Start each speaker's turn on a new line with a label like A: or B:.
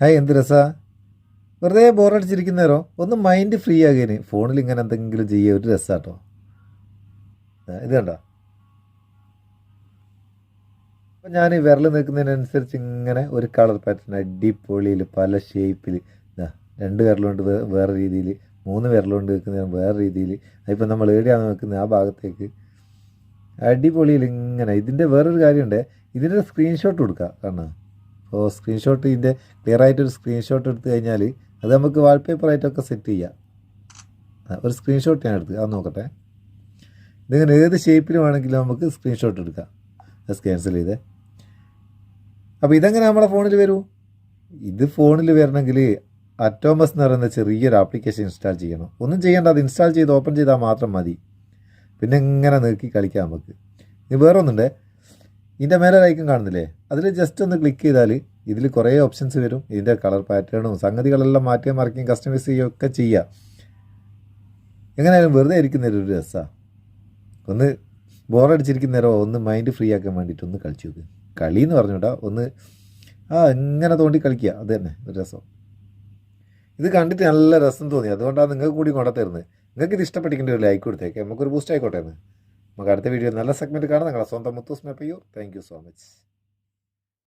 A: Hi എന്ത് രസാ? വെറുതെ ബോറടിച്ചിരിക്കുന്നേരോ? ഒന്ന് മൈൻഡ് ഫ്രീ ആകേന് ഫോണിൽ ഇങ്ങനെ എന്തെങ്കിലും ചെയ്യുക ഒരു രസാട്ടോ ഇത് കണ്ടോ? അപ്പം ഞാൻ വിരൽ നിൽക്കുന്നതിനനുസരിച്ച് ഇങ്ങനെ ഒരു കളർ പാറ്റേൺ അടിപൊളിയിൽ പല ഷേപ്പിൽ രണ്ട് വിരലുകൊണ്ട് വേറെ രീതിയിൽ മൂന്ന് വിരലുകൊണ്ട് നിൽക്കുന്ന വേറെ രീതിയിൽ അതിപ്പോൾ നമ്മൾ എവിടെയാണ് നിൽക്കുന്നത് ആ ഭാഗത്തേക്ക്. അടിപൊളിയിൽ ഇങ്ങനെ. ഇതിന്റെ വേറൊരു കാര്യമുണ്ട്. ഇതിന്റെ സ്ക്രീൻഷോട്ട് കൊടുക്കുക കാരണം സ്ക്രീൻഷോട്ട് ഇതിന്റെ ക്ലിയർ ആയിട്ടൊരു സ്ക്രീൻഷോട്ട് എടുത്തു കഴിഞ്ഞാൽ അത് നമുക്ക് വാൾപേപ്പറായിട്ടൊക്കെ സെറ്റ് ചെയ്യാം. ഒരു സ്ക്രീൻഷോട്ട് ഞാൻ എടുത്ത് അത് നോക്കട്ടെ. ഇതിങ്ങനെ ഏത് ഷേപ്പിൽ വേണമെങ്കിലും നമുക്ക് സ്ക്രീൻഷോട്ട് എടുക്കാം. അത് ക്യാൻസൽ ചെയ്തേ. അപ്പോൾ ഇതെങ്ങനെ നമ്മുടെ ഫോണിൽ വരൂ? ഇത് ഫോണിൽ വരണമെങ്കിൽ അറ്റോമസ് എന്ന് പറയുന്ന ചെറിയൊരു ആപ്ലിക്കേഷൻ ഇൻസ്റ്റാൾ ചെയ്യണം. ഒന്നും ചെയ്യേണ്ട അത് ഇൻസ്റ്റാൾ ചെയ്ത് ഓപ്പൺ ചെയ്താൽ മാത്രം മതി. പിന്നെ ഇങ്ങനെ നീക്കി കളിക്കാം നമുക്ക്. ഇനി വേറെ ഒന്നുണ്ട് ഇതിന്റെ മേലെ ലൈക്കും കാണുന്നില്ലേ? അതിൽ ജസ്റ്റ് ഒന്ന് ക്ലിക്ക് ചെയ്താൽ ഇതിൽ കുറേ ഓപ്ഷൻസ് വരും. ഇതിന്റെ കളർ പാറ്റേണും സംഗതികളെല്ലാം മാറ്റിയും മറിക്കുകയും കസ്റ്റമൈസ് ചെയ്യുകയും ഒക്കെ ചെയ്യാം. എങ്ങനെയായാലും വെറുതെ ഇരിക്കുന്നൊരു രസമാണ് ഒന്ന് ബോറടിച്ചിരിക്കുന്നേരോ ഒന്ന് മൈൻഡ് ഫ്രീ ആക്കാൻ വേണ്ടിയിട്ട് ഒന്ന് കളിച്ചു നോക്ക്. കളി എന്ന് പറഞ്ഞുകൂടാ ഒന്ന് ആ ഇങ്ങനെ തോണ്ടി കളിക്കുക. അത് തന്നെ ഒരു രസം. ഇത് കണ്ടിട്ട് നല്ല രസം തോന്നി. അതുകൊണ്ടാണ് നിങ്ങൾക്ക് കൂടി കൊണ്ടുത്തരുന്നത്. നിങ്ങൾക്ക് ഇത് ഇഷ്ടപ്പെട്ടിരിക്കേണ്ട ഒരു ലൈക്ക് കൊടുത്തേക്ക്. നമുക്കൊരു ബൂസ്റ്റ് ആയിക്കോട്ടെ നമുക്ക് അടുത്ത വീഡിയോ നല്ല സെഗ്മെന്റ് കാണാം. നിങ്ങളുടെ സ്വന്തം Muthus Meppayyur. Thank you so much